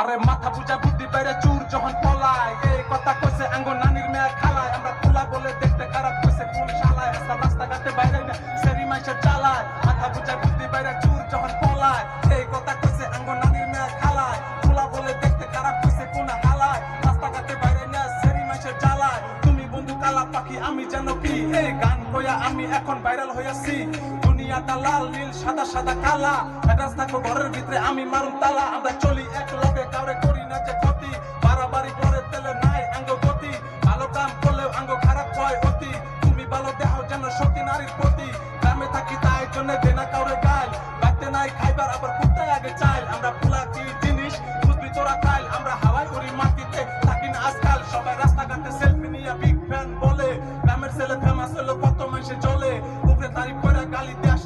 আরে মাথা পূজা বুদ্ধি বাইরে চুর যখন পলায়। এই কথা কইছে আঙ্গো নানির মেয়া খালায়। আমরা ফুলা বলে দেখতে খারাপ কইছে, কোন শালায়? রাস্তা রাস্তাঘাটে বাইরে না, সেরি মাইসে চালায় মাথা পূজা বুদ্ধি বাইরে চুর যখন পলায়। এই কথা কইছে আঙ্গো নানির মেয়া খালায়। ফুলা বলে দেখতে খারাপ কইছে, কোন হালায়? রাস্তাঘাটে বাইরে না, সেরি মাইসে চালায় তুমি বন্ধু কালা পাখি, আমি যেন কি? এই গান কইয়া আমি এখন ভাইরাল হইয়াছি। দুনিয়াটা লাল, নীল, সাদা সাদা, কালা। এটা থাকো, ঘরের ভিতরে আমি মারুন তালা। আমরা চলি এক লগে, কাউরে করি না যে ক্ষতি। বাড়াবাড়ি করে তেলে নাই আঙ্গ গতি ভালো কাম করলেও আঙ্গ খারাপ হয় অতি। তুমি ভালো দেহ যেন সতী নারীর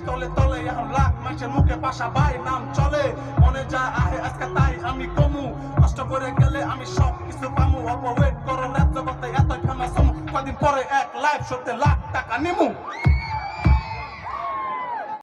তলে তলে এখন লাখ মানুষের মুখে পাশা ভাই নাম চলে। মনে যা আহে আজকে তাই আমি কমু। কষ্ট করে গেলে আমি সব কিছু পামু। অপ ওয়েট করো রাত জগতে এত ফেমাস হমু। কদিন পরে এক লাইফ শোতে লাখ টাকা নিমু।